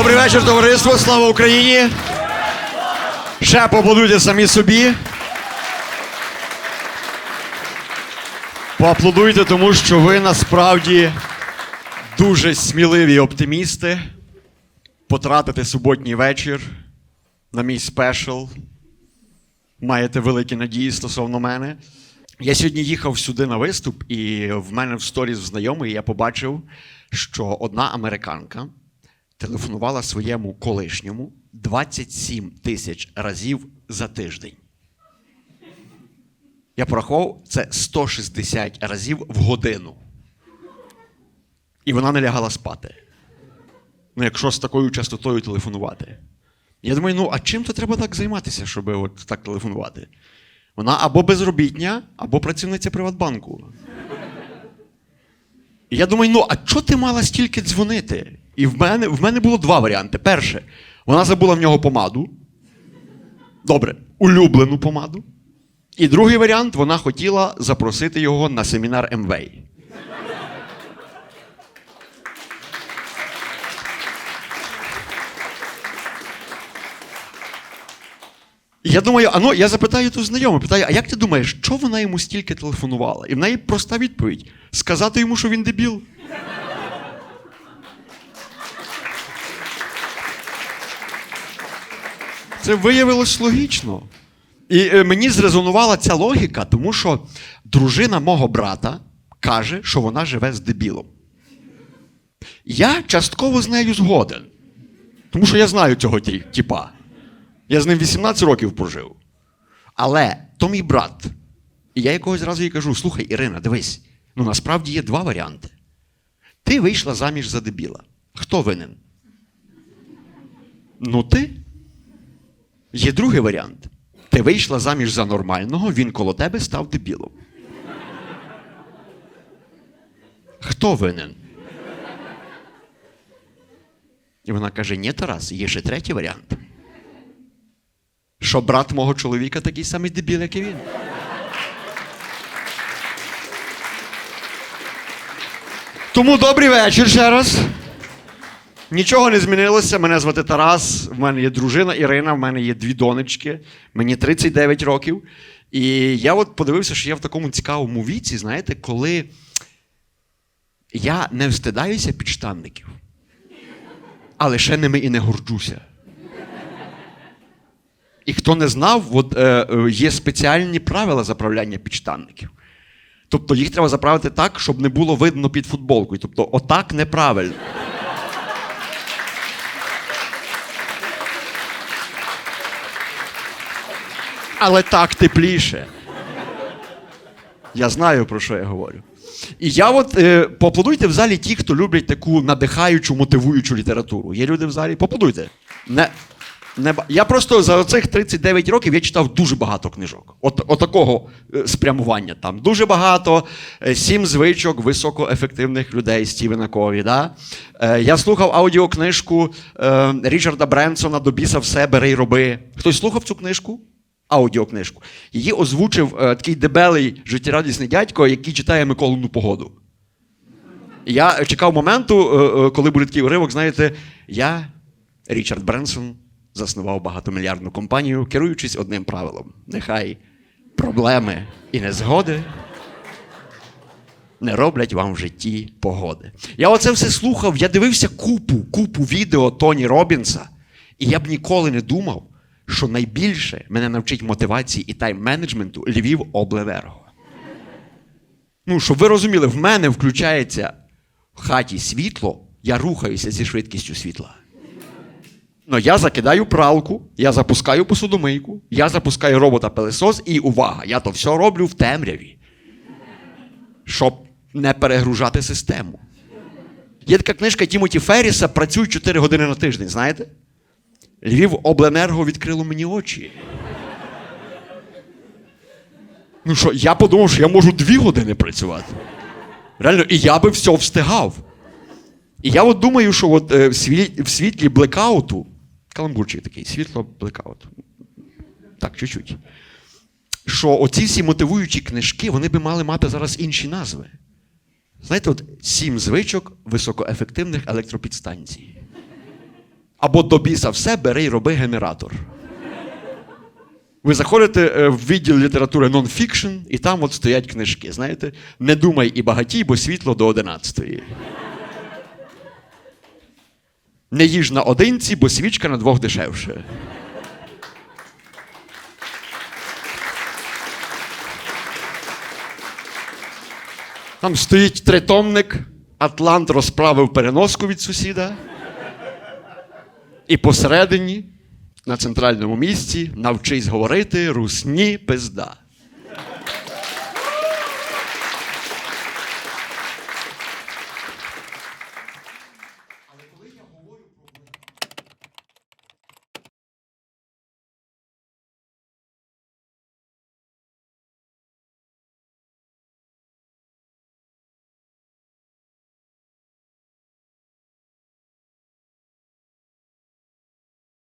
Добрий вечір, товариство. Слава Україні. Ще поаплодуйте самі собі. Поаплодуйте, тому що ви насправді дуже сміливі оптимісти. Потратите суботній вечір на мій спешл. Маєте великі надії стосовно мене. Я сьогодні їхав сюди на виступ, і в мене в сторіс знайомий я побачив, що одна американка телефонувала своєму колишньому 27 тисяч разів за тиждень. Я порахував, це 160 разів в годину. І вона не лягала спати. Ну, якщо з такою частотою телефонувати. Я думаю, ну а чим то треба так займатися, щоб от так телефонувати? Вона або безробітня, або працівниця Приватбанку. І я думаю, ну а чого ти мала стільки дзвонити? І в мене, в мене було два варіанти. Перше, вона забула в нього помаду. Добре, улюблену помаду. І другий варіант, вона хотіла запросити його на семінар МВ. Я думаю, а ну, я запитаю ту знайому, питаю, а як ти думаєш, що вона йому стільки телефонувала? І в неї проста відповідь: сказати йому, що він дебіл. Це виявилось логічно. І е, мені зрезонувала ця логіка, тому що дружина мого брата каже, що вона живе з дебілом. Я частково з нею згоден. Тому що я знаю цього тіпа. Я з ним 18 років прожив. Але то мій брат. І я якогось разу їй кажу: слухай, Ірина, дивись, ну насправді є два варіанти. Ти вийшла заміж за дебіла. Хто винен? Ну, ти. Є другий варіант. Ти вийшла заміж за нормального, він коло тебе став дебілом. Хто винен? І вона каже: ні, Тарас, є ще третій варіант. Що брат мого чоловіка такий самий дебіл, як і він. Тому добрий вечір ще раз. Нічого не змінилося. Мене звати Тарас. В мене є дружина Ірина, в мене є дві донечки. Мені 39 років. І я от подивився, що я в такому цікавому віці, знаєте, коли я не встидаюся підштанників, але ще ними і не горджуся. І хто не знав, от, е, е, є спеціальні правила заправляння підштанників. Тобто їх треба заправити так, щоб не було видно під футболкою. Тобто, отак неправильно. Але так тепліше. Я знаю, про що я говорю. І я от е, поаплодуйте в залі ті, хто люблять таку надихаючу, мотивуючу літературу. Є люди в залі? Поаплодуйте. Не, не, я просто за цих 39 років я читав дуже багато книжок. От, от такого е, спрямування там. Дуже багато. Е, Сім звичок високоефективних людей Стівена Кові. Да? Е, я слухав аудіокнижку е, Річарда Бренсона До біса все бери й роби. Хтось слухав цю книжку? Аудіокнижку. Її озвучив е, такий дебелий життєрадісний дядько, який читає Миколину погоду. Я чекав моменту, е, е, коли буде такий уривок, знаєте, я, Річард Бренсон, заснував багатомільярдну компанію, керуючись одним правилом: нехай проблеми і незгоди не роблять вам в житті погоди. Я оце все слухав, я дивився купу, купу відео Тоні Робінса, і я б ніколи не думав, що найбільше мене навчить мотивації і тайм-менеджменту Львів Облеверго. Ну, щоб ви розуміли, в мене включається в хаті світло, я рухаюся зі швидкістю світла. Ну, я закидаю пралку, я запускаю посудомийку, я запускаю робота-пилесос, і увага, я то все роблю в темряві, щоб не перегружати систему. Є така книжка Тімоті Ферріса Працюй 4 години на тиждень, знаєте? Львів Обленерго відкрило мені очі. Ну що, я подумав, що я можу дві години працювати. Реально, і я би все встигав. І я от думаю, що от, е, в, світ, в світлі блекауту, каламбурчик такий, світло блекаут. Так, чуть-чуть. Що оці всі мотивуючі книжки, вони би мали мати зараз інші назви. Знаєте, от сім звичок високоефективних електропідстанцій. Або до біса все, бери й роби генератор. Ви заходите е, в відділ літератури нонфікшн, і там от стоять книжки. Знаєте, не думай і багатій, бо світло до 11. Не їж на одинці, бо свічка на двох дешевше. Там стоїть тритомник, Атлант розправив переноску від сусіда. І посередині, на центральному місці, навчись говорити русні пизда.